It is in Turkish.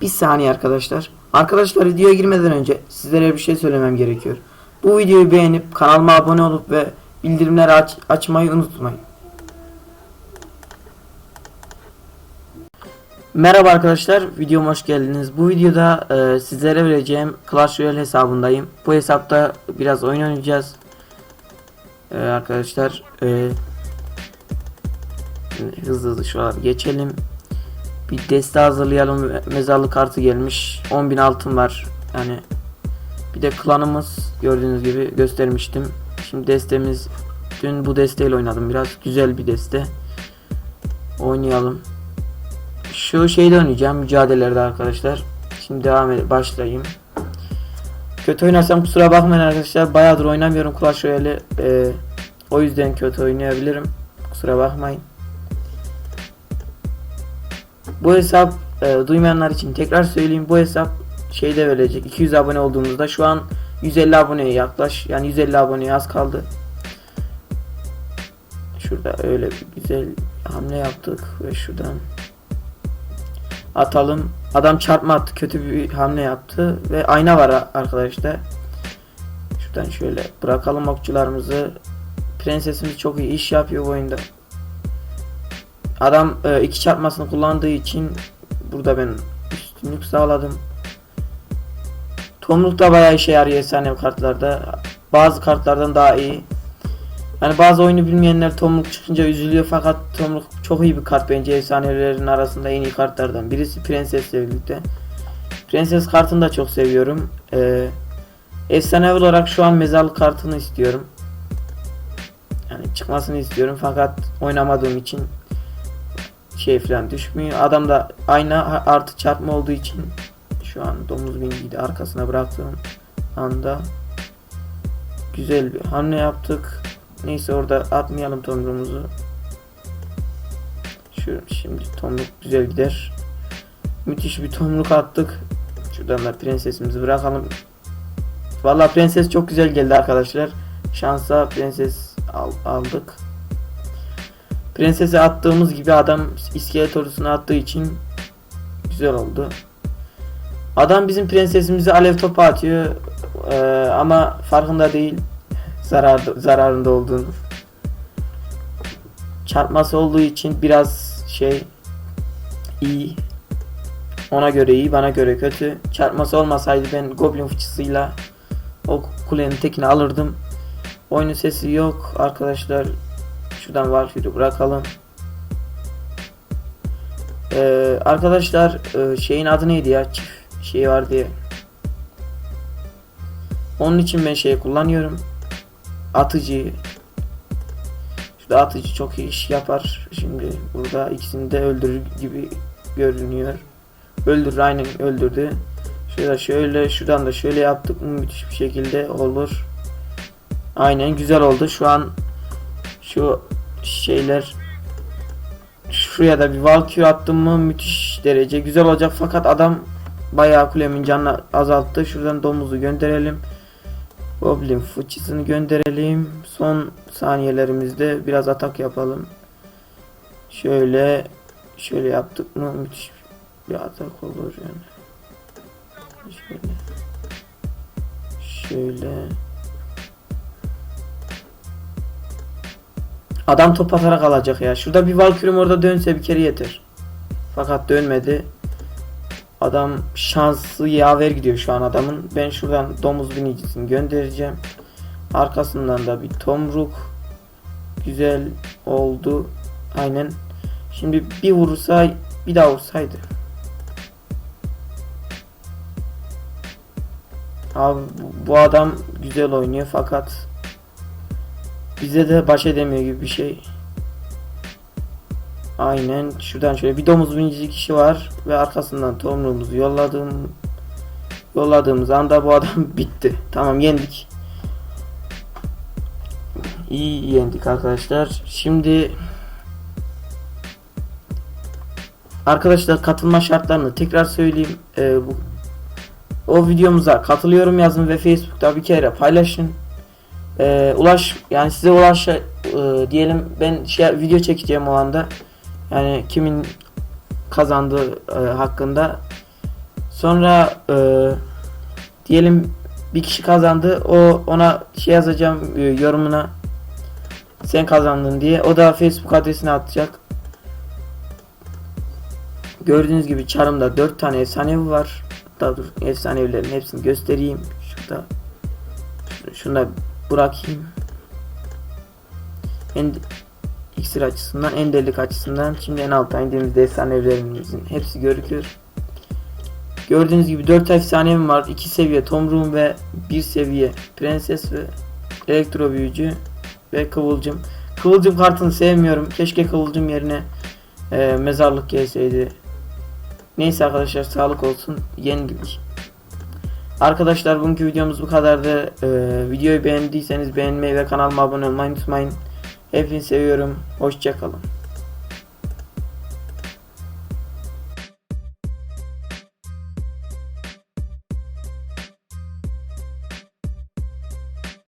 Bir saniye arkadaşlar. Arkadaşlar videoya girmeden önce sizlere bir şey söylemem gerekiyor. Bu videoyu beğenip kanalıma abone olup ve bildirimleri aç açmayı unutmayın. Merhaba arkadaşlar, videoma hoş geldiniz. Bu videoda e, sizlere vereceğim Clash Royale hesabındayım. Bu hesapta biraz oyun oynayacağız. E, arkadaşlar, e, hızlı hızlı şuraları geçelim. Bir deste hazırlayalım. Me- Mezarlık kartı gelmiş. 10.000 altın var. Yani bir de klanımız gördüğünüz gibi göstermiştim. Şimdi destemiz dün bu desteyle oynadım biraz. Güzel bir deste. Oynayalım. Şu şeyde oynayacağım mücadelelerde arkadaşlar. Şimdi devam edip başlayayım. Kötü oynarsam kusura bakmayın arkadaşlar. Bayağıdır oynamıyorum Clash Royale. Ee, o yüzden kötü oynayabilirim. Kusura bakmayın. Bu hesap e, duymayanlar için tekrar söyleyeyim. Bu hesap şeyde verecek. 200 abone olduğumuzda şu an 150 aboneye yaklaş. Yani 150 aboneye az kaldı. Şurada öyle bir güzel hamle yaptık ve şuradan atalım. Adam çarpma attı. Kötü bir hamle yaptı ve ayna var arkadaşlar. Şuradan şöyle bırakalım okçularımızı. Prensesimiz çok iyi iş yapıyor bu oyunda. Adam e, iki çarpmasını kullandığı için burada ben üstünlük sağladım. Tomruk da bayağı işe yarıyor efsane kartlarda. Bazı kartlardan daha iyi. Yani bazı oyunu bilmeyenler Tomruk çıkınca üzülüyor fakat Tomruk çok iyi bir kart bence efsanelerin arasında en iyi kartlardan. Birisi Prenses'le birlikte. Prenses kartını da çok seviyorum. Ee, efsane olarak şu an mezarlık kartını istiyorum. Yani çıkmasını istiyorum fakat oynamadığım için şey falan düşmüyor. Adam da ayna artı çarpma olduğu için şu an domuz bingiyi arkasına bıraktığım anda güzel bir hamle yaptık. Neyse orada atmayalım tomruğumuzu. Şu şimdi tomruk güzel gider. Müthiş bir tomruk attık. Şuradan da prensesimizi bırakalım. Vallahi prenses çok güzel geldi arkadaşlar. Şansa prenses al- aldık. Prensese attığımız gibi adam iskelet ordusuna attığı için güzel oldu. Adam bizim prensesimizi alev topu atıyor Ee, ama farkında değil zarar zararında olduğunu. Çarpması olduğu için biraz şey iyi. Ona göre iyi, bana göre kötü. Çarpması olmasaydı ben Goblin fıçısıyla o kulenin tekini alırdım. Oyunun sesi yok arkadaşlar. Şuradan Valkyrie bırakalım. Ee, arkadaşlar e, şeyin adı neydi ya? Çift şey var diye. Onun için ben şey kullanıyorum. Atıcıyı. Şurada atıcı çok iyi iş yapar. Şimdi burada ikisini de öldürür gibi görünüyor. Öldür aynen öldürdü. Şurada şöyle şuradan da şöyle yaptık mı müthiş bir şekilde olur. Aynen güzel oldu. Şu an şu şeyler şuraya da bir Valkyrie attım mı müthiş derece güzel olacak fakat adam bayağı kulemin canını azalttı. Şuradan domuzu gönderelim. Goblin fıçısını gönderelim. Son saniyelerimizde biraz atak yapalım. Şöyle şöyle yaptık mı müthiş bir atak olur yani. Şöyle. Şöyle. Adam top atarak alacak ya. Şurada bir Valkyrie'm orada dönse bir kere yeter. Fakat dönmedi. Adam şanslı yaver gidiyor şu an adamın. Ben şuradan domuz binicisini göndereceğim. Arkasından da bir tomruk. Güzel oldu. Aynen. Şimdi bir vurursa bir daha vursaydı. Abi bu adam güzel oynuyor fakat bize de baş edemiyor gibi bir şey. Aynen şuradan şöyle bir domuz binici kişi var ve arkasından tomruğumuzu yolladım. Yolladığımız anda bu adam bitti. Tamam yendik. İyi yendik arkadaşlar. Şimdi Arkadaşlar katılma şartlarını tekrar söyleyeyim. Ee, bu, o videomuza katılıyorum yazın ve Facebook'ta bir kere paylaşın. Ee, ulaş yani size ulaş e, diyelim ben şey video çekeceğim o anda. Yani kimin kazandığı e, hakkında Sonra e, diyelim bir kişi kazandı. O ona şey yazacağım e, yorumuna sen kazandın diye. O da Facebook adresine atacak. Gördüğünüz gibi çarımda 4 tane efsanevi var. Daha dur efsanevilerin hepsini göstereyim. Şurada şunu da bırakayım. En, iksir açısından, en delilik açısından şimdi en alta indiğimizde efsanelerimizin hepsi görüküyor. Gördüğünüz gibi 4 efsanevim var. 2 seviye Tomruğum ve 1 seviye Prenses ve Elektro Büyücü ve Kıvılcım. Kıvılcım kartını sevmiyorum. Keşke Kıvılcım yerine e, mezarlık gelseydi. Neyse arkadaşlar sağlık olsun. Yenildik. Arkadaşlar bugünkü videomuz bu kadardı. Ee, videoyu beğendiyseniz beğenmeyi ve kanalıma abone olmayı unutmayın. Hepinizi seviyorum. Hoşçakalın.